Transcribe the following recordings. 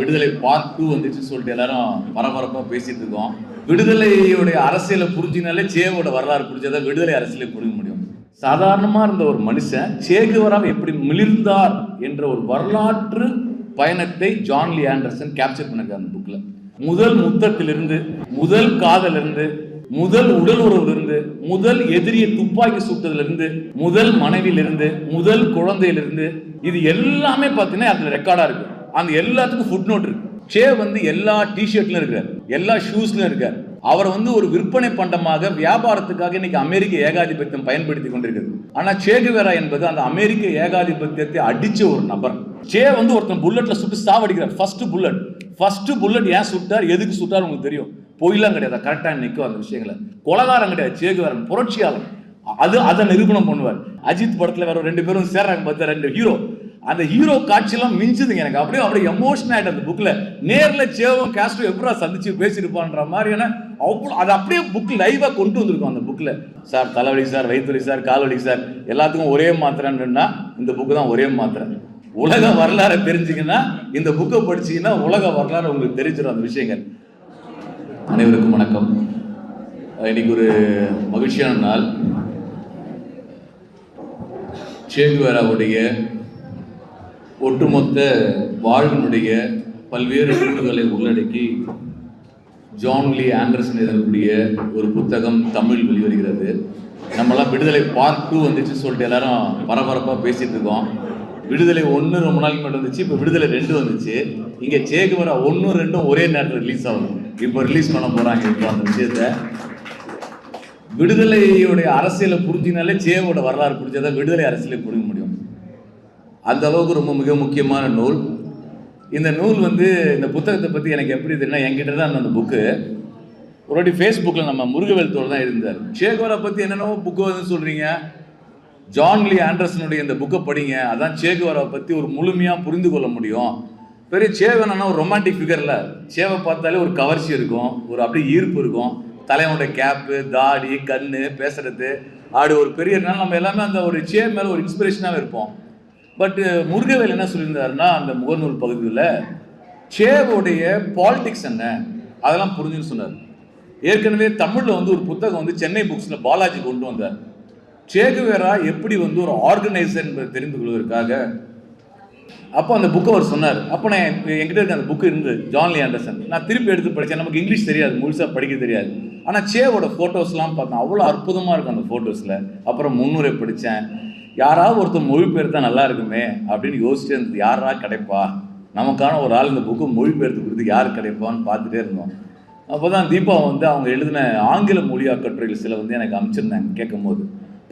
விடுதலை part two வந்துச்சு சொல்லிட்டு எல்லாரும் பரபரப்பாக பேசிட்டு இருக்கோம். விடுதலையுடைய அரசியலை புரிஞ்சினாலே சேவோட வரலாறு புரிஞ்சாதான் விடுதலை அரசியலை புரிஞ்ச முடியும். சாதாரணமாக இருந்த ஒரு மனுஷன் சேகுவராவை எப்படி மிளிர்ந்தார் என்ற ஒரு வரலாற்று பயணத்தை ஜான் லி ஆண்டர்சன் கேப்சர் பண்ணிருக்காரு அந்த புக்கில் முதல் முத்தத்திலிருந்து முதல் காதலிருந்து முதல் உடல் உறவிலிருந்து முதல் எதிரியை துப்பாக்கி சுட்டதிலிருந்து முதல் மனைவியிலிருந்து முதல் குழந்தையிலிருந்து இது எல்லாமே பார்த்தீங்கன்னா அதில் ரெக்கார்டாக இருக்குது அந்த எல்லாத்துக்கும் ஃபுட் நோட் இருக்கு. சே வந்து எல்லா டிஷர்ட்லையும் இருக்கார் எல்லா ஷூஸ்லையும் இருக்கார் அவர் வந்து ஒரு விற்பனை பண்டமாக வியாபாரத்துக்காக இன்னைக்கு அமெரிக்க ஏகாதிபத்தியம் பயன்படுத்தி கொண்டிருக்கிறது. ஆனா சேகுவேரா என்பது அந்த அமெரிக்க ஏகாதிபத்தியத்தை அடிச்ச ஒரு நபர். சே வந்து ஒருத்தன் புல்லட்ல சுட்டு சாவடிக்கிறார். ஃபர்ஸ்ட் புல்லட் ஃபர்ஸ்ட் புல்லட் ஏன் சுட்டார்? எதுக்கு சுட்டார்? உங்களுக்கு தெரியும். பொய்லாம் கிடையாது. கரெக்டாக நிற்கும் அந்த விஷயங்களை. கொலகாரம் கிடையாது. சேகுவேரன் புரட்சியாளன். அது அதை நிரூபணம் பண்ணுவார். அஜித் படத்துல வேற ரெண்டு பேரும் சேர்றாங்க பார்த்தா ரெண்டு ஹீரோ அந்த ஹீரோ காட்சியெல்லாம் மிஞ்சுதுங்க எனக்கு. அப்படியே அப்படியே எமோஷன் ஆகிட்டு அந்த புக்கில் நேரில் சேவம் கேஸ்டோ எப்படா சந்திச்சு பேசியிருப்பான்ற மாதிரியான அவ்வளோ அது அப்படியே புக் லைவாக கொண்டு வந்திருக்கோம் அந்த புக்கில் சார் தலைவலி சார் வயிற்றுவலி சார் கால்வலி சார் எல்லாத்துக்கும் ஒரே மாத்திரைன்னா இந்த புக்கு தான் ஒரே மாத்திரை. உலக வரலாறை தெரிஞ்சிங்கன்னா இந்த புக்கை படிச்சிங்கன்னா உலக வரலாறு உங்களுக்கு தெரிஞ்சிடும் அந்த விஷயங்கள். அனைவருக்கும் வணக்கம். இன்னைக்கு ஒரு மகிழ்ச்சியான நாள். சேகுவேராவுடைய ஒட்டுமொத்த வாழ்வினுடைய பல்வேறு கூறுகளை உள்ளடக்கி ஜான் லி ஆண்டர்சன் எழுதக்கூடிய ஒரு புத்தகம் தமிழ் வெளிவருகிறது. நம்மளாம் விடுதலை பார்ட் டூ வந்துச்சு சொல்லிட்டு எல்லாரும் பரபரப்பாக பேசிட்டு இருக்கோம். விடுதலை ஒன்று ரொம்ப நாளைக்கு மட்டும் வந்துச்சு இப்போ விடுதலை ரெண்டு வந்துச்சு. இங்கே சேகுவரா ஒன்றும் ரெண்டும் ஒரே நேரத்தில் ரிலீஸ் ஆகும் இப்போ ரிலீஸ் பண்ண போகிறாங்க இப்போ அந்த விஷயத்தை. விடுதலையுடைய அரசியலை புரிஞ்சினாலே சேவோட வரலாறு புரிஞ்சாதான் விடுதலை அரசியலை புரிஞ்ச முடியும். அந்த அளவுக்கு ரொம்ப மிக முக்கியமான நூல். இந்த நூல் வந்து இந்த புத்தகத்தை பற்றி எனக்கு எப்படி தெரியும்னா என்கிட்ட தான் அந்த புக்கு ஒரு வாட்டி ஃபேஸ்புக்கில் நம்ம முருகவேல் தோல் தான் இருந்தார். சேகோரை பற்றி என்னென்னவோ புக்கு வந்து சொல்கிறீங்க ஜான் லீ ஆண்டர்சனுடைய இந்த புக்கை படிங்க. அதான் சேகுவரை பற்றி ஒரு முழுமையாக புரிந்து கொள்ள முடியும். பெரிய சேவனா ஒரு ரொமான்டிக் ஃபிகரில் சேவை பார்த்தாலே ஒரு கவர்ச்சி இருக்கும். ஒரு அப்படியே ஈர்ப்பு இருக்கும். தலைவனுடைய கேப்பு தாடி கண்ணு பேசுறது. அப்படி ஒரு பெரிய நாள் நம்ம எல்லாமே அந்த ஒரு சே மேலே ஒரு இன்ஸ்பிரேஷனாகவே இருப்போம். பட் uh, முருகவேல் என்ன சொல்லியிருந்தாருன்னா அந்த முகநூல் பகுதியில் சேவோடைய பாலிடிக்ஸ் என்ன? அதெல்லாம் புரிஞ்சுன்னு சொன்னார். ஏற்கனவே தமிழில் வந்து ஒரு புத்தகம் வந்து சென்னை புக்ஸில் பாலாஜி கொண்டு வந்தார். சேகுவேரா எப்படி வந்து ஒரு ஆர்கனைசர் என்பதை தெரிந்து கொள்வதற்காக அப்போ அந்த புக்கை அவர் சொன்னார். அப்போ நான் என் என்கிட்ட இருக்க அந்த புக்கு இருந்து ஜான்லி ஆண்டர்சன் நான் திருப்பி எடுத்து படித்தேன் நமக்கு இங்கிலீஷ் தெரியாது முழுசாக படிக்க தெரியாது. ஆனால் சேவோட ஃபோட்டோஸ்லாம் பார்த்தேன். அவ்வளோ அற்புதமாக இருக்கும் அந்த ஃபோட்டோஸில் அப்புறம் முன்னுரை படித்தேன் யாராவது ஒருத்தர் மொழிபெயர்த்தா நல்லா இருக்குமே அப்படின்னு யோசிச்சு இருந்தது. யாரா கிடைப்பா? நமக்கான ஒரு ஆள் இந்த புக்கு மொழிபெயர்த்து கொடுத்து யார் கிடைப்பான்னு பார்த்துட்டே இருந்தோம். அப்போ தான் தீபா வந்து அவங்க எழுதின ஆங்கில மொழியா கட்டுரைகள் சில வந்து எனக்கு அமைச்சிருந்தாங்க கேட்கும் போது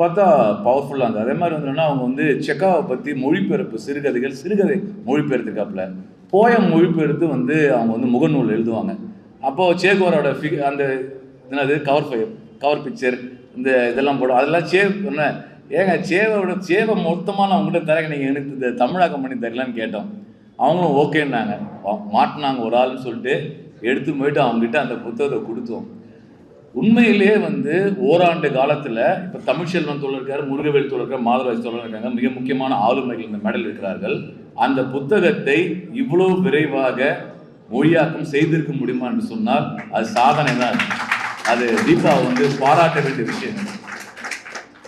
பார்த்தா பவர்ஃபுல்லாக இருந்தது. அதே மாதிரி வந்து அவங்க வந்து செக்காவை பற்றி மொழிபெயர்ப்பு சிறுகதைகள் சிறுகதை மொழிபெயர்த்துக்காப்புல போயம் மொழிபெயர்த்து வந்து அவங்க வந்து முகநூல் எழுதுவாங்க. அப்போது சேகோரோட ஃபிக் அந்த என்னது கவர் ஃபை கவர் பிக்சர் இந்த இதெல்லாம் போடும் அதெல்லாம் சே என்ன ஏங்க சேவோட சேவை மொத்தமாக நான் உங்கள்கிட்ட தரேங்க. நீங்கள் எனக்கு இந்த தமிழாக்கம் பண்ணி தரலான்னு கேட்டோம். அவங்களும் ஓகேன்னாங்க. மாட்டினாங்க ஒரு ஆள்னு சொல்லிட்டு எடுத்து போயிட்டு அவங்ககிட்ட அந்த புத்தகத்தை கொடுத்தோம். உண்மையிலேயே வந்து ஓராண்டு காலத்தில் இப்போ தமிழ்ச்செல்வன் தோழர் இருக்கார் முருகவேல் தோழர் இருக்கார் மாதராஜ் தோழர் இருக்காங்க. மிக முக்கியமான ஆளுமைகள் இந்த மெடல் இருக்கிறார்கள். அந்த புத்தகத்தை இவ்வளோ விரைவாக மொழியாக்கம் செய்திருக்க முடியுமா என்று சொன்னால் அது சாதனை தான். அது தீபா வந்து பாராட்ட வேண்டிய விஷயம்.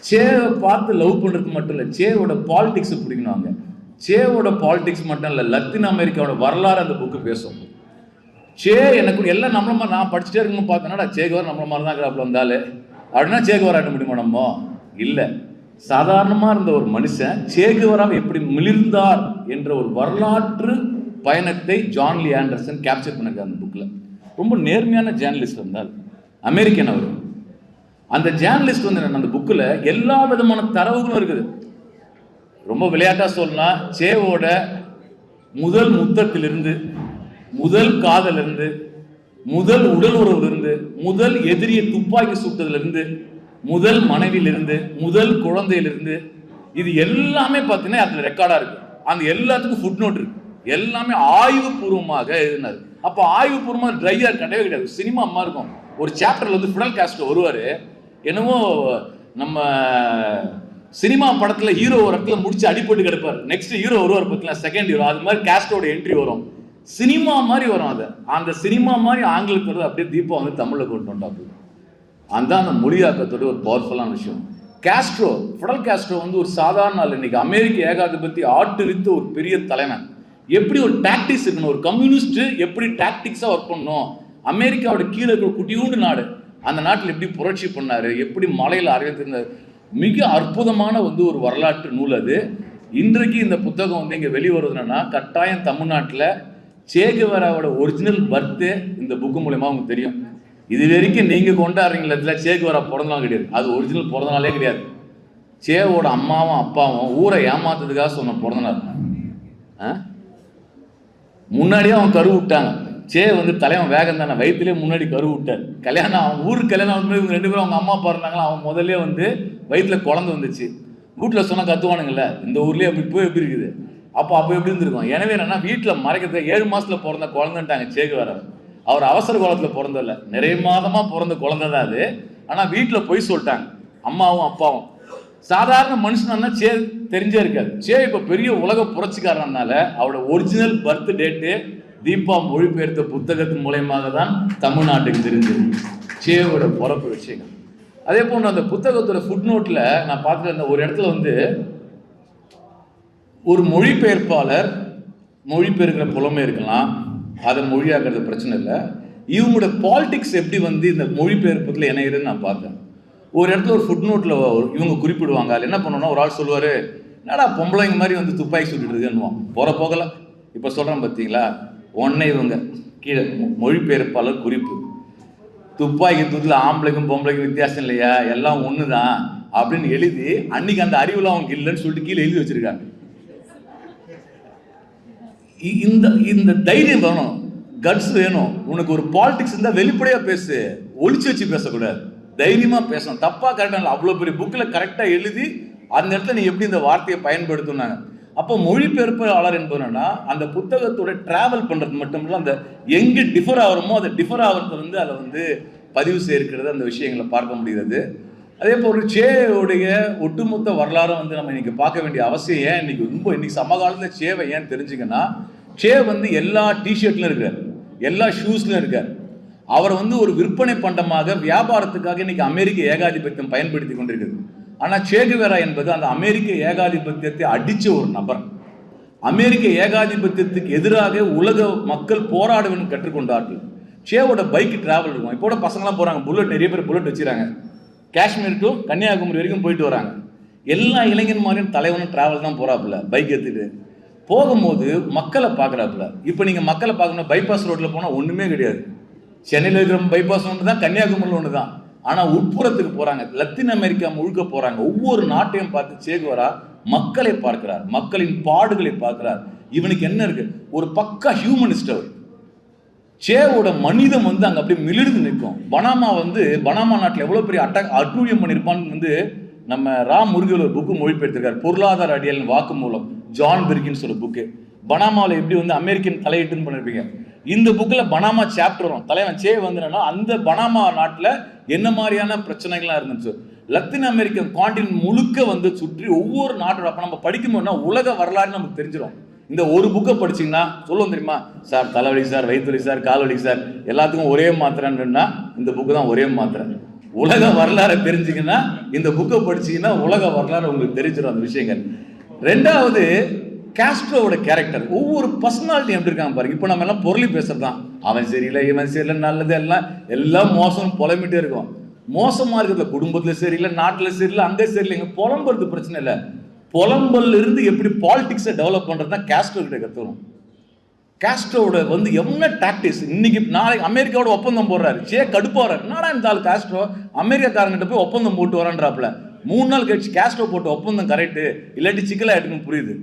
சேவை பார்த்து லவ் பண்ணுறது மட்டும் இல்லை சேவோட பாலிடிக்ஸ் பிடிக்கணும் அங்கே. சேவோட பாலிடிக்ஸ் மட்டும் இல்லை லத்தீன் அமெரிக்காவோட வரலாறு அந்த புக்கு பேசும். சே எனக்கு எல்லாம் நம்மள மாதிரி நான் படிச்சுட்டே இருக்கணும் பார்த்தேன்னா சேகவர் நம்மள மாதிரி தான் இருக்கிறாப்புல வந்தாலே. அப்படின்னா சேகவர் ஆட்ட முடியுமா நம்ம? இல்லை. சாதாரணமாக இருந்த ஒரு மனுஷன் சேகுவராவை எப்படி மிளிர்ந்தார் என்ற ஒரு வரலாற்று பயணத்தை ஜான்லி ஆண்டர்சன் கேப்சர் பண்ணிருக்காரு அந்த புக்கில் ரொம்ப நேர்மையான ஜேர்னலிஸ்ட் இருந்தார் அமெரிக்கன் அவர். அந்த ஜேர்னலிஸ்ட் வந்து அந்த புக்கில் எல்லா விதமான தரவுகளும் இருக்குது. ரொம்ப விளையாட்டாக சொல்லலாம் சேவோட முதல் முத்தத்திலிருந்து முதல் காதலிருந்து முதல் உடல் உறவிலிருந்து முதல் எதிரியை துப்பாக்கி சுட்டதிலிருந்து முதல் மனைவியிலிருந்து முதல் குழந்தையிலிருந்து இது எல்லாமே பார்த்தீங்கன்னா அதில் ரெக்கார்டாக இருக்கு. அந்த எல்லாத்துக்கும் ஃபுட் நோட் இருக்கு. எல்லாமே ஆய்வுபூர்வமாக எழுதினார். அப்போ ஆய்வுபூர்வமாக ட்ரையாக கிடையவே கிடையாது சினிமா அம்மா இருக்கும். ஒரு சாப்டர்ல வந்து ஃபுடல் காஸ்ட் வருவார். என்னமோ நம்ம சினிமா படத்துல ஹீரோ ஒரு இடத்துல முடிச்சு அடிப்பட்டு கிடப்பார். நெக்ஸ்ட் ஹீரோ வருவார் பார்த்தீங்களா செகண்ட் ஹீரோ அது மாதிரி கேஸ்டோட என்ட்ரி வரும். சினிமா மாதிரி வரும் அது. அந்த சினிமா மாதிரி ஆங்கிலத்தில் வருது அப்படியே தீபம் வந்து தமிழில் கொண்டு வந்தாப்பு அந்த அந்த மொழியாக்கத்தோட ஒரு பவர்ஃபுல்லான விஷயம். கேஸ்ட்ரோ ஃபுடல் கேஸ்ட்ரோ வந்து ஒரு சாதாரண ஆள் இன்னைக்கு. அமெரிக்க ஏகாதிபத்தி ஆட்டுவித்த ஒரு பெரிய தலைவன். எப்படி ஒரு டாக்டிக்ஸ் இருக்கணும்? ஒரு கம்யூனிஸ்ட் எப்படி டாக்டிக்ஸாக ஒர்க் பண்ணணும்? அமெரிக்காவோட கீழே இருக்கிற குட்டியூண்டு நாடு. அந்த நாட்டில் எப்படி புரட்சி பண்ணார் எப்படி மலையில் அறிவித்திருந்தார் மிக அற்புதமான வந்து ஒரு வரலாற்று நூல் அது. இன்றைக்கு இந்த புத்தகம் வந்து இங்கே வெளிவருதுன்னா கட்டாயம் தமிழ்நாட்டில் சேகுவராவோட ஒரிஜினல் பர்த்து இந்த புக்கு மூலயமா உங்களுக்கு தெரியும். இது வரைக்கும் நீங்கள் கொண்டாடுறீங்களா இதில் சேகுவரா பிறந்தலாம் கிடையாது. அது ஒரிஜினல் பிறந்த நாளே கிடையாது. சேவோட அம்மாவும் அப்பாவும் ஊரை ஏமாத்துறதுக்காக சொன்ன பிறந்தநாள். ஆ? முன்னாடியே அவன் கரு விட்டாங்க. சே வந்து தலைவன் வேகம் தானே வயிற்றுலேயே முன்னாடி கரு விட்டார். கல்யாணம் அவன் ஊருக்கு கல்யாணம் வந்து இவங்க ரெண்டு பேரும் அவங்க அம்மா அப்பா இருந்தாங்களா? அவன் முதல்ல வந்து வயிற்றுல குழந்தை வந்துச்சு. வீட்டில் சொன்னால் கத்துவானுங்கல்ல? இந்த ஊர்லேயே அப்படி இப்போ எப்படி இருக்குது. அப்போ அப்போ எப்படி இருந்திருக்கும்? எனவே என்னன்னா வீட்டில் மறைக்கிறது ஏழு மாதத்தில் பிறந்த குழந்தைன்ட்டாங்க சேகு வர அவர் அவசர காலத்தில் பிறந்ததில்ல. நிறைய மாதமாக பிறந்த குழந்தை தான் அது. ஆனால் வீட்டில் போய் சொல்லிட்டாங்க. அம்மாவும் அப்பாவும். சாதாரண மனுஷனா சே தெரிஞ்சே இருக்காது. சே இப்போ பெரிய உலக புரட்சிக்காரனால அவரோட ஒரிஜினல் பர்த் டேட்டு தீபா மொழிபெயர்த்த புத்தகத்தின் மூலயமாக தான் தமிழ்நாட்டுக்கு தெரிஞ்சது. சேவோட பிறப்பு விஷயங்கள் அதே போன்று அந்த புத்தகத்தோட ஃபுட் நோட்டில் நான் பார்த்துட்டு ஒரு இடத்துல வந்து ஒரு மொழிபெயர்ப்பாளர் மொழிபெயர்க்கிற புலமை இருக்கலாம். அதை மொழியாக்குறது பிரச்சனை இல்லை. இவங்களோட பாலிடிக்ஸ் எப்படி வந்து இந்த மொழிபெயர்ப்பத்தில் இணையுதுன்னு நான் பார்த்தேன். ஒரு இடத்துல ஒரு ஃபுட் நோட்டில் இவங்க குறிப்பிடுவாங்க. அதில் என்ன பண்ணணும்னா ஒரு ஆள் சொல்லுவார் என்னடா பொம்பளைங்க மாதிரி வந்து துப்பாக்கி சுட்டுட்டு இருக்குன்னுவான். போகிற போகல இப்போ சொல்கிறேன் பார்த்தீங்களா ஒன்னே இவங்க. கீழே மொழிபெயர்ப்பாளர் குறிப்பு. துப்பாக்கி தூக்கில் ஆம்பளைக்கும் பொம்பளைக்கும் வித்தியாசம் இல்லையா? எல்லாம் ஒன்று தான் அப்படின்னு எழுதி அன்னைக்கு அந்த அறிவுலாம் அவங்க இல்லைன்னு சொல்லிட்டு கீழே எழுதி வச்சிருக்காங்க. இ- இந்த இந்த தைரியம் வேணும். கட்ஸ் வேணும். உனக்கு ஒரு பாலிடிக்ஸ் இருந்தால் வெளிப்படையாக பேசு. ஒழிச்சு வச்சு பேசக்கூடாது. தைரியமாக பேசணும். தப்பாக கரெக்டாக இல்லை. அவ்வளோ பெரிய புக்கில் கரெக்டாக எழுதி அந்த இடத்துல நீ எப்படி இந்த வார்த்தையை பயன்படுத்தினாங்க அப்போ மொழிபெயர்ப்பாளர் என்பதுனா அந்த புத்தகத்தோட டிராவல் பண்ணுறது மட்டும் இல்லை அந்த எங்கே டிஃபர் ஆகிறோமோ அதை டிஃபர் ஆகிறது வந்து அதில் வந்து பதிவு செய்திருக்கிறது அந்த விஷயங்களை பார்க்க முடிகிறது. அதே போல் சேவையுடைய ஒட்டுமொத்த வரலாறை வந்து நம்ம இன்னைக்கு பார்க்க வேண்டிய அவசியம் ஏன் இன்னைக்கு ரொம்ப இன்னைக்கு சமகாலத்தில் சேவை ஏன் தெரிஞ்சுங்கன்னா சே வந்து எல்லா டிஷர்ட்லையும் இருக்கார் எல்லா ஷூஸ்லையும் இருக்கார். அவர் வந்து ஒரு விற்பனை பண்டமாக வியாபாரத்துக்காக இன்னைக்கு அமெரிக்க ஏகாதிபத்தியம் பயன்படுத்தி கொண்டிருக்குது. ஆனால் சேகுவேரா என்பது அந்த அமெரிக்க ஏகாதிபத்தியத்தை அடித்த ஒரு நபர். அமெரிக்க ஏகாதிபத்தியத்துக்கு எதிராக உலக மக்கள் போராடுவேன்னு கற்றுக்கொண்டார்கள். ஷேவோட பைக் டிராவல் இருக்கும். இப்போ கூட பசங்களாம் போகிறாங்க புல்லட் நிறைய பேர் புல்லட் வச்சுறாங்க காஷ்மீர் டு கன்னியாகுமரி வரைக்கும் போயிட்டு வராங்க. எல்லா இளைஞன் மாதிரியும் தலைவனும் டிராவல் தான் போகிறாப்புல பைக் எடுத்துட்டு போகும்போது மக்களை பார்க்குறாப்புல இப்போ நீங்கள் மக்களை பார்க்கணும் பைபாஸ் ரோட்டில் போனால் ஒன்றுமே கிடையாது. சென்னையில் இருக்கிற பைபாஸ் ஒன்று தான் கன்னியாகுமரியில் ஒன்று தான் ஆனால் உட்புறத்துக்கு போகிறாங்க லத்தீன் அமெரிக்கா முழுக்க போகிறாங்க ஒவ்வொரு நாட்டையும் பார்த்து சேகுவரா மக்களை பார்க்கிறார். மக்களின் பாடுகளை பார்க்கிறார். இவனுக்கு என்ன இருக்கு? ஒரு பக்கா ஹியூமனிஸ்ட் அவர். சேவோட மனிதம் வந்து அங்கே அப்படியே மிளிர்ந்து நிற்கும். பனாமா வந்து பனாமா நாட்டில் எவ்வளோ பெரிய அட்டாக் அட்டூழியம் பண்ணியிருப்பான்னு வந்து நம்ம ராம் முருகல் ஒரு புக்கு மொழிபெயர்த்திருக்காரு. பொருளாதார அடியல் வாக்கு மூலம். ஜான் பெர்கின்னு ஒரு புக்கு பனாமாவில் எப்படி வந்து அமெரிக்கன் தலையிட்டுன்னு பண்ணியிருப்பீங்க இந்த புக்கில் பனாமா சாப்டர் வரும். தலைவன் சே வந்துனா அந்த பனாமா நாட்டில் என்ன மாதிரியான பிரச்சனைகள்லாம் இருந்துச்சு? லத்தீன் அமெரிக்கன் காண்டினென்ட் முழுக்க வந்து சுற்றி ஒவ்வொரு நாட்டோட அப்போ நம்ம படிக்கும்போதுனா உலக வரலாறு நமக்கு தெரிஞ்சிடும் இந்த ஒரு புக்கை படிச்சிங்கன்னா சொல்லுவோம் தெரியுமா? சார் தலைவலி சார் வயிற்றுவலி சார் கால்வலி சார் எல்லாத்துக்கும் ஒரே மாத்திரைன்னா இந்த புக்கு தான் ஒரே மாத்திரை. உலக வரலாறை தெரிஞ்சிங்கன்னா இந்த புக்கை படிச்சிங்கன்னா உலக வரலாறு உங்களுக்கு தெரிஞ்சிடும் அந்த விஷயங்கள். ரெண்டாவது கேஸ்ட்ரோவோட கேரக்டர் ஒவ்வொரு பர்சனாலிட்டி எப்படி இருக்காங்க பாருங்க. இப்போ நம்ம எல்லாம் பொருளி பேசுறது தான் அவன் சரியில்லை இவன் சரியில்லை நல்லது எல்லாம் எல்லாம் மோசம் புலம்பிட்டே இருக்கும். மோசமாக இருக்கிறது குடும்பத்தில் சரியில்லை நாட்டில் சரியில்லை அங்கே சரியில்லைங்க புலம்புறது பிரச்சனை இல்லை. புலம்பல்ல இருந்து எப்படி பாலிடிக்ஸை டெவலப் பண்ணுறது தான் கேஸ்ட்ரோ கிட்ட கற்றுக்கணும் காஸ்ட்ரோவோட வந்து என்ன டாக்டிக்ஸ் இன்னைக்கு நாளைக்கு அமெரிக்காவோட ஒப்பந்தம் போடுறாரு. சே கடுப்பாரு என்னடா இந்த ஆள் காஸ்ட்ரோ அமெரிக்காக்காரங்கிட்ட போய் ஒப்பந்தம் போட்டு வரேன்றாப்புல. மூணு நாள் கழிச்சு காஸ்ட்ரோ போட்ட ஒப்பந்தம் கரெக்டு இல்லாட்டி சிக்கலாக எடுக்கணும் புரியுது.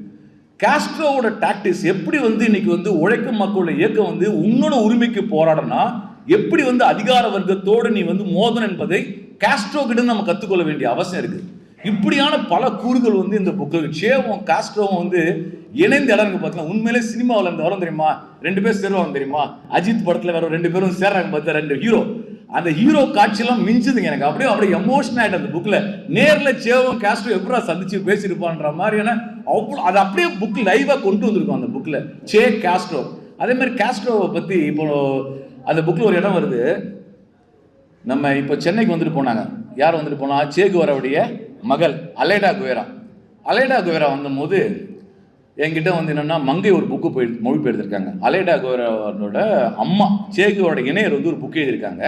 காஸ்ட்ரோவோட டாக்டிக்ஸ் எப்படி வந்து இன்னைக்கு வந்து உழைக்கும் மக்களோட இயக்கம் வந்து உன்னோட உரிமைக்கு போராடனா எப்படி வந்து அதிகார வர்க்கத்தோடு நீ வந்து மோதன் என்பதை காஸ்ட்ரோ கிட்ட நம்ம கற்றுக்கொள்ள வேண்டிய அவசியம் இருக்கு. இப்படியான பல கூறுகள் வந்து இந்த புக்கு ஷேவும் காஸ்ட்ரோவும் வந்து இணைந்த இடம் பார்த்தீங்கன்னா உண்மையிலே சினிமாவில் இந்த வரும் தெரியுமா? ரெண்டு பேர் சேருவாங்க தெரியுமா? அஜித் படத்தில் வேற ரெண்டு பேரும் சேர்றாங்க பார்த்தா ரெண்டு ஹீரோ அந்த ஹீரோ காட்சியெல்லாம் மிஞ்சுதுங்க எனக்கு. அப்படியே அப்படியே எமோஷன் ஆகிட்டு அந்த புக்கில் நேரில் சேவம் காஸ்ட்ரோ எப்படா சந்திச்சு பேசியிருப்பான்ற மாதிரியான அவ்வளோ அது அப்படியே புக் லைவாக கொண்டு வந்திருக்கும் அந்த புக்கில் சே கேஸ்ட்ரோ அதே மாதிரி கேஸ்ட்ரோவை பற்றி இப்போ அந்த புக்கில் ஒரு இடம் வருது. நம்ம இப்போ சென்னைக்கு வந்துட்டு போனாங்க. யார் வந்துட்டு போனா? சேகுவரவுடைய மகள் அலேடா குவேரா. அலேடா குவேரா வந்தபோது என்கிட்ட வந்து என்னென்னா மங்கை ஒரு புக்கு போய் மொழிபெயர்த்திருக்காங்க. அலேடா குவேராவோட அம்மா சேகுவோட இணையர் வந்து ஒரு புக்கு எழுதியிருக்காங்க.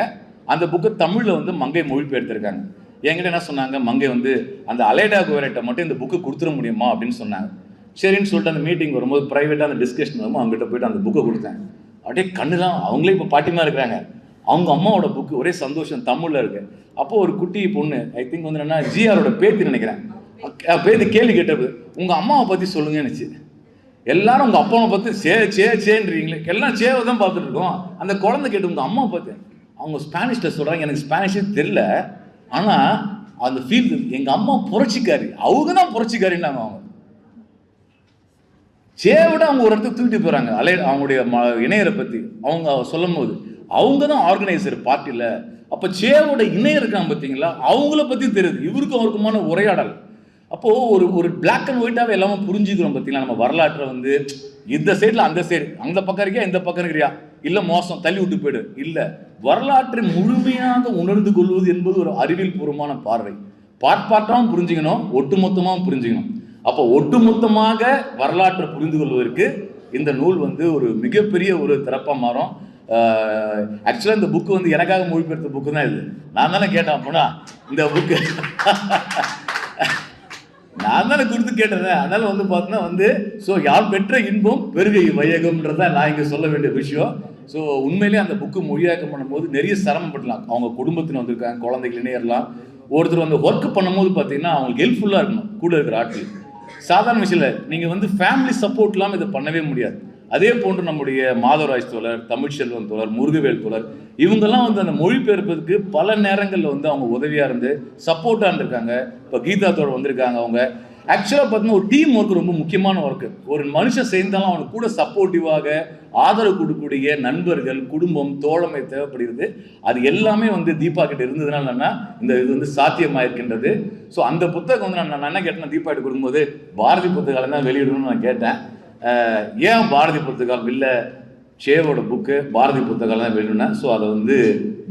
அந்த புக்கு தமிழில் வந்து மங்கை மொழிபெயர்த்திருக்காங்க. என்கிட்ட என்ன சொன்னாங்க? மங்கை வந்து அந்த அலைடா குவரேட்டை மட்டும் இந்த புக்கு கொடுத்துட முடியுமா அப்படின்னு சொன்னாங்க. சரின்னு சொல்லிட்டு அந்த மீட்டிங் வரும்போது ப்ரைவேட்டாக அந்த டிஸ்கஷன் வரும்போது அவங்ககிட்ட போயிட்டு அந்த புக்கை கொடுத்தேன். அப்படியே கண்ணுலாம் அவங்களே இப்போ பாட்டிமா இருக்கிறாங்க. அவங்க அம்மாவோட புக்கு ஒரே சந்தோஷம் தமிழில் இருக்கு. அப்போ ஒரு குட்டி பொண்ணு ஐ திங்க் வந்து என்னன்னா ஜிஆரோட பேத்தி நினைக்கிறேன். பேத்தி கேள்வி கேட்டது உங்க அம்மாவை பத்தி சொல்லுங்கன்னுச்சு எல்லாரும் உங்க அப்பாவை பார்த்து சே சே சேன்றீங்களே. எல்லாம் சேவை தான் பார்த்துட்டு இருக்கோம். அந்த குழந்தை கேட்டு உங்க அம்மாவை பார்த்து அவங்க ஸ்பானிஷில் சொல்கிறாங்க எனக்கு ஸ்பானிஷே தெரில ஆனால் அந்த ஃபீல் எங்கள் அம்மா புரட்சிக்காரி. அவங்க தான் புரட்சிக்காரின்னாங்க அவங்க. சேவிட அவங்க ஒரு இடத்துக்கு தூக்கிட்டு போகிறாங்க அலை அவங்களுடைய ம- இணையரை பற்றி அவங்க சொல்லும் போது அவங்க தான் ஆர்கனைசர் பார்ட்டியில் அப்போ சேவோட இணையர் இருக்காங்க பார்த்தீங்களா அவங்கள பற்றி தெரியுது. இவருக்கும் அவருக்குமான உரையாடல். அப்போது ஒரு ஒரு பிளாக் அண்ட் ஒயிட்டாகவே எல்லாமே புரிஞ்சுக்கிறோம் பார்த்தீங்களா நம்ம வரலாற்றை வந்து இந்த சைடில் அந்த சைடு அந்த பக்கம் இருக்கியா? இந்த பக்கம் இருக்கிறியா? இல்லை மோசம் தள்ளி விட்டு போயிடு. இல்லை. வரலாற்றை முழுமையாக உணர்ந்து கொள்வது என்பது ஒரு அறிவியல் பூர்வமான பார்வை. பாட்பாட்டாகவும் புரிஞ்சுக்கணும் ஒட்டுமொத்தமாகவும் புரிஞ்சுக்கணும். அப்போ ஒட்டுமொத்தமாக வரலாற்றை புரிந்து கொள்வதற்கு இந்த நூல் வந்து ஒரு மிகப்பெரிய ஒரு திறப்பாக மாறும். ஆக்சுவலாக இந்த புக்கு வந்து எனக்காக மொழிபெயர்த்த புக்கு தான் இது. நான் தானே கேட்டேன் அப்போனா? இந்த புக்கு நான் தானே கொடுத்து கேட்டேன். அதனால வந்து பார்த்தீங்கன்னா வந்து ஸோ யார் பெற்ற இன்பம் பெருகை வையகம்ன்றத நான் இங்கே சொல்ல வேண்டிய விஷயம். ஸோ உண்மையிலேயே அந்த புக்கு மொழியாக்கம் பண்ணும்போது நிறைய சிரமப்படலாம் அவங்க குடும்பத்தில் வந்திருக்காங்க குழந்தைகள் இணையர்லாம் ஒருத்தர் வந்து ஒர்க் பண்ணும்போது பார்த்தீங்கன்னா அவங்களுக்கு ஹெல்ப்ஃபுல்லாக இருக்கணும் கூட இருக்கிற ஆட்கள். சாதாரண விஷயம் இல்லை. நீங்கள் வந்து ஃபேமிலி சப்போர்ட் இல்லாமல் இதை பண்ணவே முடியாது. அதே போன்று நம்முடைய மாதவராஜ் தோழர் தமிழ்ச்செல்வன் தோழர் முருகவேல் தோழர் இவங்கெல்லாம் வந்து அந்த மொழிபெயர்ப்பதற்கு பல நேரங்களில் வந்து அவங்க உதவியாக இருந்து சப்போர்ட்டாக இருந்திருக்காங்க. இப்போ கீதா தோழர் வந்திருக்காங்க அவங்க. ஆக்சுவலாக பார்த்தீங்கன்னா ஒரு டீம் ஒர்க் ரொம்ப முக்கியமான ஒர்க்கு ஒரு மனுஷன் சேர்ந்தாலும் அவனுக்கு கூட சப்போர்ட்டிவாக ஆதரவு கொடுக்கக்கூடிய நண்பர்கள் குடும்பம் தோழமை தேவைப்படுகிறது. அது எல்லாமே வந்து தீபா கிட்ட இருந்ததுனால என்னன்னா இந்த இது வந்து சாத்தியமாயிருக்கின்றது. ஸோ அந்த புத்தகம் வந்து நான் நான் என்ன கேட்டேன்னா தீபா கிட்ட கொடுக்கும்போது பாரதி புத்தகாலம் தான் வெளியிடணும்னு நான் கேட்டேன். ஏன் பாரதி புத்தகம் இல்லை? ஷேவோட புக்கு பாரதி புத்தகம் தான் வெளியிடணும் ஸோ அதை வந்து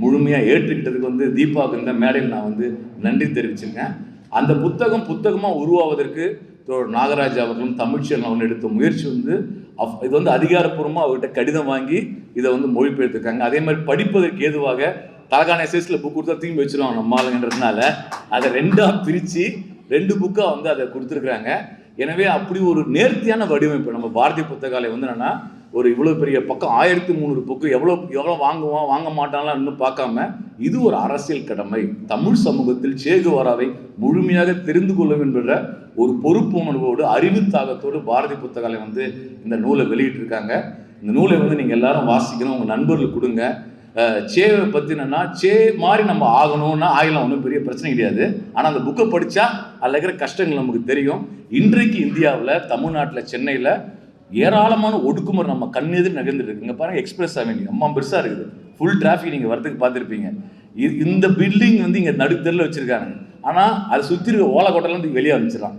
முழுமையாக ஏற்றுக்கிட்டதுக்கு வந்து தீபாவுக்கு இந்த மேடையில் நான் வந்து நன்றி தெரிவிச்சிருக்கேன். அந்த புத்தகம் புத்தகமாக உருவாவதற்கு நாகராஜ் அவர்களும் தமிழ்ச்செல்வன் அவர்கள் எடுத்த முயற்சி வந்து அப்- இது வந்து அதிகாரப்பூர்வமாக அவர்கிட்ட கடிதம் வாங்கி இதை வந்து மொழிபெயர்த்துருக்காங்க. அதே மாதிரி படிப்பதற்கு ஏதுவாக தலகான சைஸில் புக் கொடுத்தா தீங்கி வச்சிருவாங்க நம்மளுங்கன்றதுனால அதை ரெண்டாக பிரித்து ரெண்டு புக்காக வந்து அதை கொடுத்துருக்குறாங்க. எனவே அப்படி ஒரு நேர்த்தியான வடிவமைப்பு நம்ம பாரதிய புத்தகாலயம் வந்து என்னென்னா ஒரு இவ்வளோ பெரிய பக்கம் ஆயிரத்தி முந்நூறு புக்கு எவ்வளோ எவ்வளோ வாங்குவான் வாங்க மாட்டான்லாம் இன்னும் பார்க்காம இது ஒரு அரசியல் கடமை. தமிழ் சமூகத்தில் சேகுவாராவை முழுமையாக தெரிந்து கொள்ள வேண்டுகிற ஒரு பொறுப்பு உணர்வோடு அறிவு தாகத்தோடு பாரதி புத்தகாலயம் வந்து இந்த நூலை வெளியிட்டிருக்காங்க. இந்த நூலை வந்து நீங்கள் எல்லாரும் வாசிக்கணும் உங்கள் நண்பர்களுக்கு கொடுங்க. சேவை பற்றி என்னன்னா சே மாதிரி நம்ம ஆகணும்னா ஆகலாம் ஒன்றும் பெரிய பிரச்சனை கிடையாது. ஆனால் அந்த புக்கை படித்தா அதில் இருக்கிற கஷ்டங்கள் நமக்கு தெரியும். இன்றைக்கு இந்தியாவில் தமிழ்நாட்டில் சென்னையில் ஏராளமான ஒடுக்குமுறை நம்ம கண்ணெதிர் நகர்ந்துட்டு இருக்கு. இங்கே பாருங்க எக்ஸ்பிரஸ் அவென்யூ அம்மா பெருசாக இருக்குது. ஃபுல் டிராஃபிக் நீங்கள் வரதுக்கு பார்த்துருப்பீங்க. இந்த பில்டிங் வந்து இங்கே நடுத்தரில் வச்சுருக்காங்க. ஆனால் அதை சுற்றி இருக்க ஓலக்கோட்டெல்லாம் வெளியே வந்துச்சிடலாம்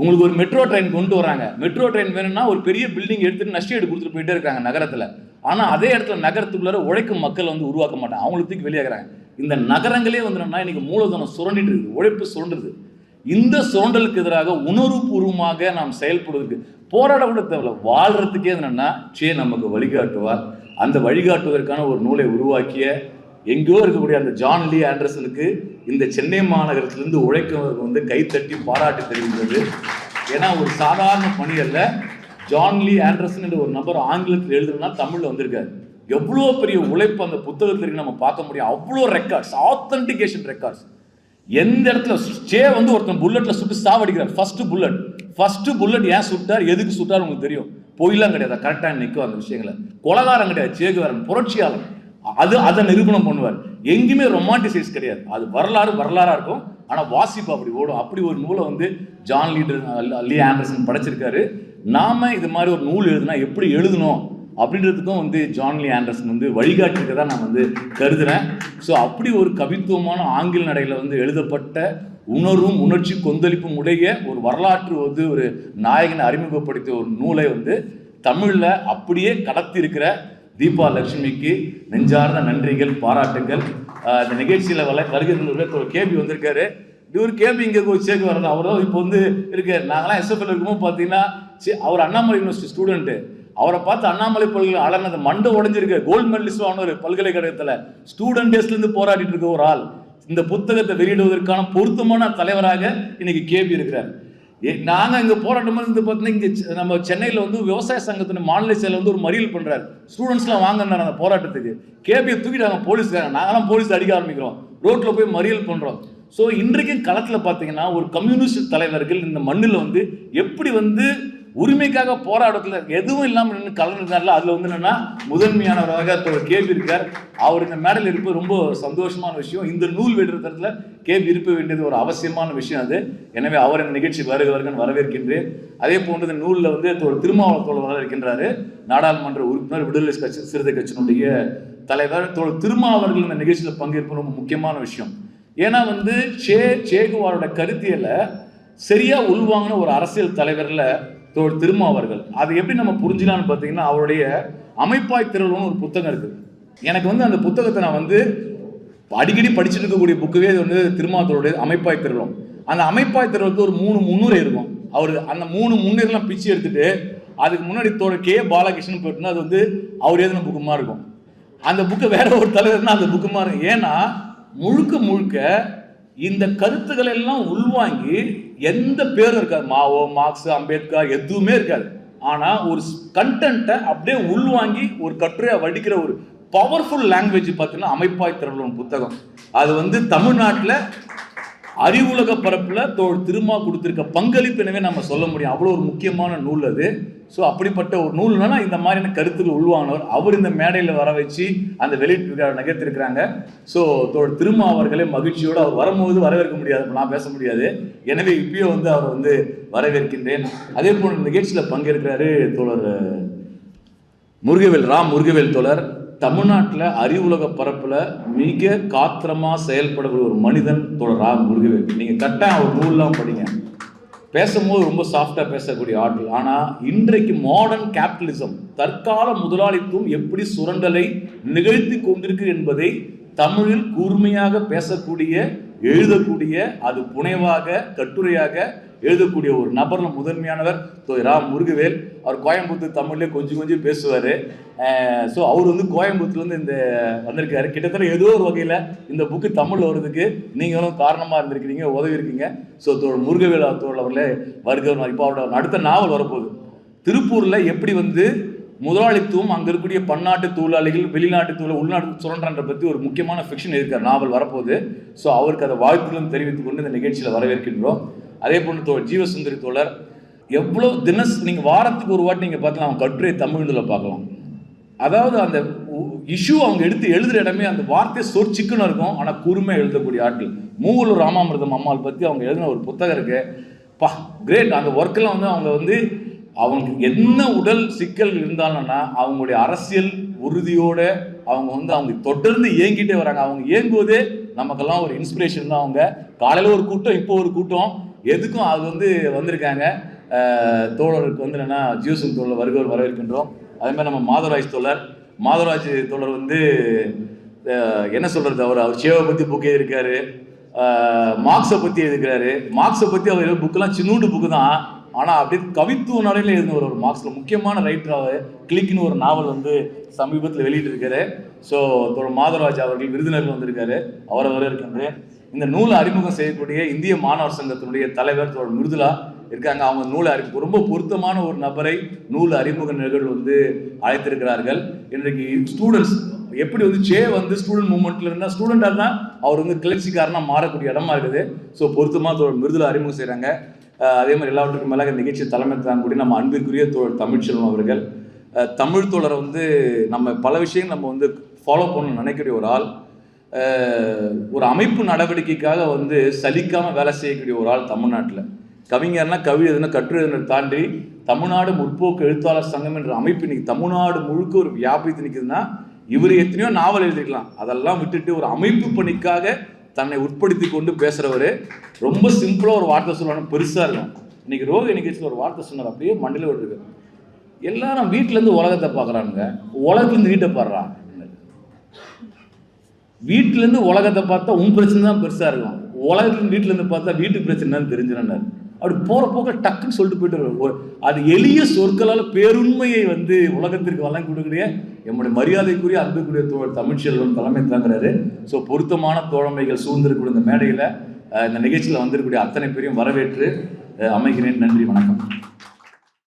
உங்களுக்கு ஒரு மெட்ரோ ட்ரெயின் கொண்டு வராங்க. மெட்ரோ ட்ரெயின் வேணும்னா ஒரு பெரிய பில்டிங் எடுத்துட்டு எடுத்து கொடுத்துட்டு போயிட்டே இருக்காங்க நகரத்தில். ஆனால் அதே இடத்துல நகரத்துக்குள்ளார உழைக்கும் மக்கள் வந்து உருவாக்க மாட்டாங்க. அவங்களுக்கு தூக்கி வெளியாகிறாங்க இந்த நகரங்களே வந்து இன்றைக்கி இன்னைக்கு மூலதனம் சுரண்டிட்டு இருக்குது. உழைப்பு சுரண்டுது இந்த சுரண்டலுக்கு எதிராக உணர்வுபூர்வமாக நாம் செயல்படுவதற்கு போராட கூட தேவையில்ல வாழ்கிறதுக்கே என்னென்னா சே நமக்கு வழிகாட்டுவார். அந்த வழிகாட்டுவதற்கான ஒரு நூலை உருவாக்கிய எங்கேயோ இருக்கக்கூடிய அந்த ஜான் லீ ஆண்டர்சனுக்கு இந்த சென்னை மாநகரத்திலிருந்து உழைக்கிறவர்கள் வந்து கைத்தட்டி பாராட்டு தெரிவிக்கிறது. ஏன்னா ஒரு சாதாரண பணி அல்ல. ஜான் லீ ஆண்டர்சன் என்ற ஒரு நபர் ஆங்கிலத்தில் எழுதுனா தமிழில் வந்திருக்காரு. எவ்வளோ பெரிய உழைப்பு அந்த புத்தகத்திற்கு நம்ம பார்க்க முடியும். அவ்வளோ ரெக்கார்ட்ஸ் ஆத்தன்டிகேஷன் ரெக்கார்ட்ஸ் எந்த இடத்துல சே வந்து ஒருத்தன் புல்லட்ல சுட்டு சாவடிக்கிறார் ஃபர்ஸ்ட் புல்லட் ஃபர்ஸ்ட் புல்லட் ஏன் சுட்டார்? எதுக்கு சுட்டார் உங்களுக்கு தெரியும்? பொயிலாம் கிடையாது. கரெக்டாக நிற்கும் அந்த விஷயங்களை. கொலகாரம் கிடையாது. சேகுவாரன் புரட்சியாளன். அது அதை நிரூபணம் பண்ணுவார். எங்கேயுமே ரொமான்டிசைஸ் கிடையாது. அது வரலாறு வரலாறாக இருக்கும். ஆனால் வாசிப்பு அப்படி ஓடும். அப்படி ஒரு நூலை வந்து ஜான் லீடர் லீ ஆண்டர்சன் படைச்சிருக்காரு. நாம இது மாதிரி ஒரு நூல் எழுதுனா எப்படி எழுதணும்? அப்படின்றதுக்கும் வந்து ஜான்லி ஆண்டர்சன் வந்து தான் நான் வந்து கருதுறேன். ஸோ அப்படி ஒரு கவித்துவமான ஆங்கில நடையில் வந்து எழுதப்பட்ட உணர்வும் உணர்ச்சி கொந்தளிப்பும் உடைய ஒரு வரலாற்று வந்து ஒரு நாயகனை அறிமுகப்படுத்திய ஒரு நூலை வந்து தமிழில் அப்படியே கடத்தி இருக்கிற தீபா லட்சுமிக்கு நெஞ்சார்ந்த நன்றிகள் பாராட்டுகள். இந்த நிகழ்ச்சியில் வர வருகை ஒரு கேபி வந்திருக்காரு. இவர் கேபி இங்கே போய் சேர்க்க வர்றது அவரோ இப்போ வந்து இருக்கார் நாங்களாம் எஸ்எஃப்எல் இருக்கும்போது பார்த்தீங்கன்னா சி அவர் அண்ணாமலை யூனிவர்சிட்டி ஸ்டூடெண்ட்டு அவரை பார்த்து அண்ணாமலை பல்கலை அலர்னது மண்டை உடைஞ்சிருக்கு. கோல்டு மெடலிஸ்ட் வாங்கினார் பல்கலைக்கழகத்தில் ஸ்டூடெண்ட் டேஸ்லேருந்து போராடிட்டு இருக்க ஒரு ஆள். இந்த புத்தகத்தை வெளியிடுவதற்கான பொருத்தமான தலைவராக இன்னைக்கு கேபி இருக்கிறார். ஏ நாங்கள் இங்கே போராட்டம் இருந்து பார்த்தீங்கன்னா இங்கே நம்ம சென்னையில் வந்து விவசாய சங்கத்தின் மாநில செயலில் வந்து ஒரு மறியல் பண்ணுறாரு ஸ்டூடெண்ட்ஸ்லாம் வாங்கினார் அந்த போராட்டத்துக்கு. கேபியை தூக்கிட்டாங்க போலீஸ்காரங்க. நாங்களாம் போலீஸ் அடிக்க ஆரம்பிக்கிறோம். ரோட்டில் போய் மறியல் பண்ணுறோம் ஸோ இன்றைக்கும் களத்தில் பார்த்தீங்கன்னா ஒரு கம்யூனிஸ்ட் தலைவர்கள் இந்த மண்ணில் வந்து எப்படி வந்து உரிமைக்காக போராட்டத்தில் எதுவும் இல்லாமல் நின்று கலந்துருந்தார்ல அதில் வந்து என்னென்னா முதன்மையானவராக ஒரு கேபி இருக்கார். அவர் இந்த மேடல் இருப்பது ரொம்ப சந்தோஷமான விஷயம். இந்த நூல் வெளியிடத்தில் கேபி இருப்ப வேண்டியது ஒரு அவசியமான விஷயம் அது. எனவே அவர் இந்த நிகழ்ச்சி வருகிறவர்கள் வரவேற்கின்றேன். அதே போன்று இந்த நூலில் வந்து ஒரு திருமாவள தோழர் இருக்கின்றாரு நாடாளுமன்ற உறுப்பினர் விடுதலை கட்சி சிறுத்தை கட்சியினுடைய தலைவர். தோழர் திருமாவர்கள் இந்த நிகழ்ச்சியில் பங்கேற்பது ரொம்ப முக்கியமான விஷயம். ஏன்னா வந்து சே சேகுவாரோட கருத்தியலை சரியாக உள்வாங்கின ஒரு அரசியல் தலைவரில் தோழர் திருமா அவர்கள் அது எப்படி நம்ம புரிஞ்சுக்கலாம்னு பார்த்தீங்கன்னா அவருடைய அமைப்பாய் திரள்னு ஒரு புத்தகம் இருக்குது எனக்கு வந்து அந்த புத்தகத்தை நான் வந்து அடிக்கடி படிச்சுட்டு இருக்கக்கூடிய புக்கவே இது வந்து திருமாவத்தருடைய அமைப்பாய் திரளும் அந்த அமைப்பாய் திரளுக்கு ஒரு மூணு முன்னுரை இருக்கும். அவர் அந்த மூணு முன்னுரைலாம் பிச்சு எடுத்துட்டு அதுக்கு முன்னாடி தோழ கே. பாலகிருஷ்ணன் போட்டுனா அது வந்து அவர் எழுதின புக்குமா இருக்கும். அந்த புக்கை வேற ஒரு தலைவர்னா அந்த புக்குமா இருக்கும். ஏன்னா முழுக்க முழுக்க இந்த கருத்துக்கள் எல்லாம் உள்வாங்கி எந்த பேரும் இருக்காது. மாவோ மார்க்ஸ் அம்பேத்கர் எதுவுமே இருக்காது. ஆனா ஒரு கண்டென்ட்டை அப்படியே உள்வாங்கி ஒரு கட்டுரையை வடிக்கிற ஒரு பவர்ஃபுல் லாங்குவேஜ் பார்த்தீங்கன்னா அமைப்பாய் திரளும் புத்தகம். அது வந்து தமிழ்நாட்டில் அறிவுலக பரப்பில் தோழ் திருமா கொடுத்துருக்க பங்களிப்பு எனவே நம்ம சொல்ல முடியும். அவ்வளோ ஒரு முக்கியமான நூல் அது. ஸோ அப்படிப்பட்ட ஒரு நூல்னா இந்த மாதிரியான கருத்துக்கள் உள்வானவர் அவர் இந்த மேடையில் வர வச்சு அந்த வெளியீட்டு விழாவை நகர்த்திருக்கிறாங்க ஸோ தோல் திருமா அவர்களே மகிழ்ச்சியோடு அவர் வரும்போது வரவேற்க முடியாது. நான் பேச முடியாது. எனவே இப்பயோ வந்து அவர் வந்து வரவேற்கின்றேன். அதே போல் நிகழ்ச்சியில் பங்கேற்கிறாரு தோழர் முருகவேல் ராம் முருகவேல் தோழர். தமிழ்நாட்டில் அறிவுலக பரப்பில் மிக காத்திரமாக செயல்படக்கூடிய ஒரு மனிதன் தொடரா ராம் முருகவேல். நீங்கள் கரெக்டாக அவர் நூல்லாம் படிங்க. பேசும்போது ரொம்ப சாஃப்டாக பேசக்கூடிய ஆட்கள். ஆனால் இன்றைக்கு மாடர்ன் கேபிட்டலிசம் தற்கால முதலாளித்துவம் எப்படி சுரண்டலை நிகழ்த்தி கொண்டிருக்கு என்பதை தமிழில் கூர்மையாக பேசக்கூடிய எழுதக்கூடிய அது புனைவாக கட்டுரையாக எழுதக்கூடிய ஒரு நபரில் முதன்மையானவர் தோய் ரா முருகவேல். அவர் கோயம்புத்தூர் தமிழ்லேயே கொஞ்சம் கொஞ்சம் பேசுவார். ஸோ அவர் வந்து கோயம்புத்தூர்லேருந்து இந்த வந்திருக்காரு. கிட்டத்தட்ட ஏதோ ஒரு வகையில் இந்த புக்கு தமிழில் வர்றதுக்கு நீங்களும் காரணமாக இருந்திருக்கிறீங்க உதவி இருக்கீங்க. ஸோ தோழர் முருகவேல் தோழர் அவர்களே வருகிறவர் இப்போ அவரோட அடுத்த நாவல் வரப்போகுது. திருப்பூரில் எப்படி வந்து முதலாளித்துவம் அங்கே இருக்கக்கூடிய பன்னாட்டு தொழிலாளிகள் வெளிநாட்டு தொழில் உள்நாட்டு சுரண்டன்ற பற்றி ஒரு முக்கியமான ஃபிக்ஷன் இருக்கார் நாவல் வரப்போகுது. ஸோ அவருக்கு அதை வாழ்த்துக்களும் தெரிவித்துக் கொண்டு இந்த நிகழ்ச்சியில் வரவேற்கின்றோம். அதே போன்று தோழர் ஜீவசுந்தரி தோழர் எவ்வளோ தினஸ் நீங்கள் வாரத்துக்கு ஒரு வாட்டி நீங்கள் பார்க்கலாம் அவங்க கட்டுரை தமிழ்ல பார்க்கலாம். அதாவது அந்த இஷ்யூ அவங்க எடுத்து எழுதுகிற இடமே அந்த வார்த்தை சொற்சிக்குன்னு இருக்கும். ஆனால் கூர்மையாக எழுதக்கூடிய ஆட்கள். மூவலூர் ராமாமிர்தம் அம்மாள் பற்றி அவங்க எழுதின ஒரு புத்தகம் இருக்கு. பா கிரேட் அந்த ஒர்க்கெல்லாம் வந்து அவங்க வந்து அவங்களுக்கு என்ன உடல் சிக்கல் இருந்தாலும்னா அவங்களுடைய அரசியல் உறுதியோட அவங்க வந்து அவங்க தொடர்ந்து இயங்கிட்டே வராங்க. அவங்க இயங்குவதே நமக்கெல்லாம் ஒரு இன்ஸ்பிரேஷன் தான். அவங்க காலையில் ஒரு கூட்டம் இப்போ ஒரு கூட்டம். எதுக்கும் அது வந்து வந்திருக்காங்க. தோழருக்கு வந்து என்னென்னா ஜியூசன் தோழர் வருகவர் வரவேற்கின்றோம். அதேமாதிரி நம்ம மாதவராஜ் தோழர். மாதவராஜ் தோழர் வந்து என்ன சொல்கிறது அவர்? அவர் சேவை பற்றி புக் எழுதியிருக்காரு. மார்க்ஸை பற்றி எழுதிக்கிறாரு மார்க்ஸை பற்றி அவர் புக்கெல்லாம் சின்னூண்டு புக்கு தான். ஆனால் அப்படியே கவித்துவ நடையில் எழுதின ஒரு மார்க்ஸில் முக்கியமான ரைட்டர் அவர் கிளிக்னு ஒரு நாவல் வந்து சமீபத்தில் வெளியிட்டிருக்காரு. ஸோ தோழர் மாதவராஜ் அவர்கள் விருதுநகர் வந்திருக்காரு. அவரை வரவேற்கின்றேன். இந்த நூலை அறிமுகம் செய்யக்கூடிய இந்திய மாணவர் சங்கத்தினுடைய தலைவர் தோழர் மிருதுலா இருக்காங்க. அவங்க நூலை அறிமுகம் ரொம்ப பொருத்தமான ஒரு நபரை நூல் அறிமுக நிகழ்வு வந்து அழைத்திருக்கிறார்கள். இன்றைக்கு ஸ்டூடெண்ட்ஸ் எப்படி வந்து சே வந்து ஸ்டூடெண்ட் மூவ்மெண்ட்ல இருந்தால் ஸ்டூடெண்டாக தான் அவர் வந்து கிளர்ச்சிக்காரனாக மாறக்கூடிய இடமா இருக்குது. ஸோ பொருத்தமாக தோழர் மிருதுலா அறிமுகம் செய்கிறாங்க அதே மாதிரி எல்லாவற்றுக்கும் மேலாக நிகழ்ச்சி தலைமை தாங்கக்கூடிய நம்ம அன்பிற்குரிய தோழர் தமிழ்ச்செல்வம் அவர்கள். தமிழ் தோழரை வந்து நம்ம பல விஷயங்கள் நம்ம வந்து ஃபாலோ பண்ணணும்னு நினைக்கக்கூடிய ஒரு ஆள். ஒரு அமைப்பு நடவடிக்கைக்காக வந்து சலிக்காமல் வேலை செய்யக்கூடிய ஒரு ஆள் தமிழ்நாட்டில். கவிஞர்னா கவி எதுனா கட்டுரை எதுனா தாண்டி தமிழ்நாடு முற்போக்கு எழுத்தாளர் சங்கம் என்ற அமைப்பு இன்னைக்கு தமிழ்நாடு முழுக்க ஒரு வியாபித்து நிற்குதுன்னா இவர் எத்தனையோ நாவல் எழுதிக்கலாம் அதெல்லாம் விட்டுட்டு ஒரு அமைப்பு பணிக்காக தன்னை உட்படுத்தி கொண்டு பேசுகிறவர் ரொம்ப சிம்பிளாக ஒரு வார்த்தை சொல்லணும் பெருசாக இருக்கும். இன்னைக்கு ரோக நிகழ்ச்சியில் ஒரு வார்த்தை சொன்னார். அப்படியே மண்டல விட்டுருக்கு எல்லாரும் வீட்டிலேருந்து உலகத்தை பார்க்குறானுங்க. உலகத்துலேருந்து வீட்டை பாடுறான் வீட்டிலேருந்து உலகத்தை பார்த்தா உன் பிரச்சனை தான் பெருசாக இருக்கும். உலகத்துலேருந்து வீட்டிலேருந்து பார்த்தா வீட்டு பிரச்சனைன்னு தெரிஞ்சிடனார் அப்படி போகிற போக்க டக்குன்னு சொல்லிட்டு போயிட்டு அது எளிய சொற்களால் பேருண்மையை வந்து உலகத்திற்கு வழங்கி கொடுக்கக்கூடிய எம்முடைய மரியாதைக்குரிய அன்புக்குரிய தோழர் தமிழ்ச்செல்வன் தலைமை தாங்கிறாரு. ஸோ பொருத்தமான தோழமைகள் சூழ்ந்திருக்கூடிய இந்த மேடையில் இந்த நிகழ்ச்சியில் வந்திருக்கக்கூடிய அத்தனை பேரையும் வரவேற்று அமைகிறேன். நன்றி வணக்கம்.